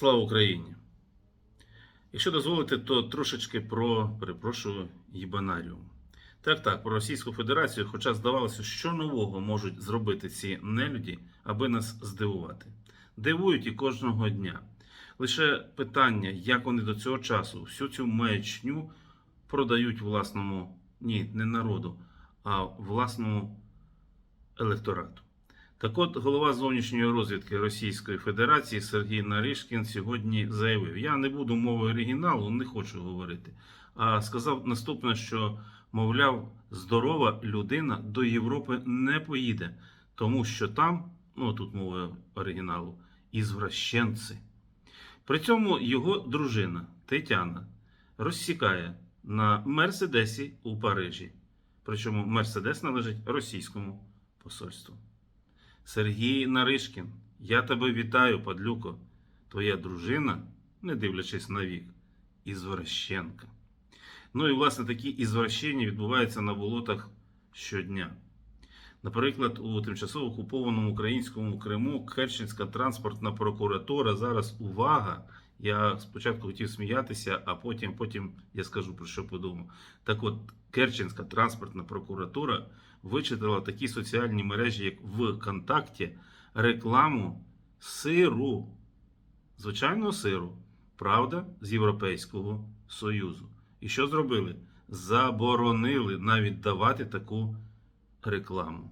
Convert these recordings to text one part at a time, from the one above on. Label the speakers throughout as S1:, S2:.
S1: Слава Україні! Якщо дозволите, то трошечки про, перепрошую, їбанаріум. Так, так, про Російську Федерацію, хоча здавалося, що нового можуть зробити ці нелюді, аби нас здивувати. Дивують і кожного дня. Лише питання, як вони до цього часу всю цю маячню продають власному, ні, не народу, а власному електорату. Так от, голова зовнішньої розвідки Російської Федерації Сергій Наришкін сьогодні заявив: я не буду мовою оригіналу, не хочу говорити. А сказав наступне, що, мовляв, здорова людина до Європи не поїде, тому що там, ну тут мова оригіналу, ізвращенці. При цьому його дружина Тетяна розсікає на Мерседесі у Парижі. Причому Мерседес належить російському посольству. Сергій Наришкін, я тебе вітаю, падлюко. Твоя дружина, не дивлячись на вік, ізвращенка. Ну і власне такі ізвращення відбуваються на болотах щодня. Наприклад, у тимчасово окупованому українському Криму Керченська транспортна прокуратура зараз увага. Я спочатку хотів сміятися, а потім, потім я скажу про що подумав. Так от, Керченська транспортна прокуратура вичитала такі соціальні мережі, як ВКонтакті, рекламу сиру, звичайного сиру, правда, з Європейського Союзу. І що зробили? Заборонили навіть давати таку рекламу.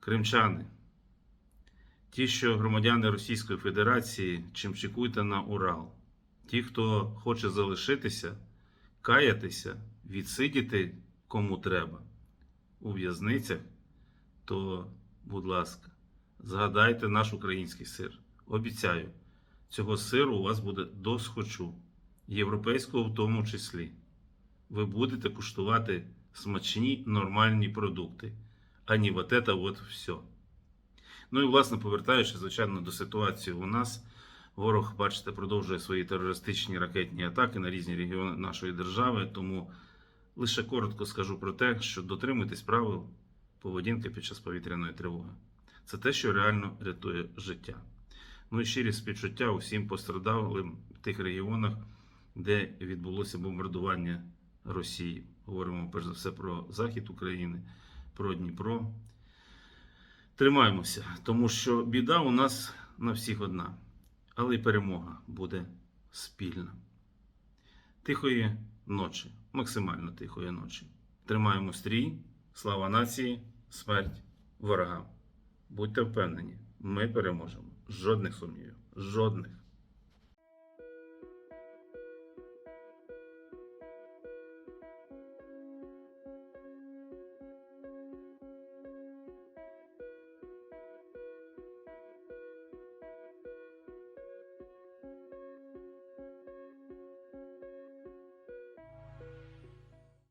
S1: Кримчани. Ті, що громадяни Російської Федерації, чимчикуйте на Урал. Ті, хто хоче залишитися, каятися, відсидіти кому треба у в'язницях, то, будь ласка, згадайте наш український сир. Обіцяю, цього сиру у вас буде досхочу, європейського в тому числі. Ви будете куштувати смачні нормальні продукти, а не вот это вот все. Ну і власне, повертаючись, звичайно, до ситуації у нас, ворог, бачите, продовжує свої терористичні ракетні атаки на різні регіони нашої держави. Тому лише коротко скажу про те, що дотримуйтесь правил поведінки під час повітряної тривоги. Це те, що реально рятує життя. Ну і щирі співчуття усім пострадалим в тих регіонах, де відбулося бомбардування Росії. Говоримо перш за все про захід України, про Дніпро. Тримаємося, тому що біда у нас на всіх одна, але й перемога буде спільна. Тихої ночі, максимально тихої ночі. Тримаємо стрій, слава нації, смерть ворогам. Будьте впевнені, ми переможемо. Жодних сумнівів. Жодних.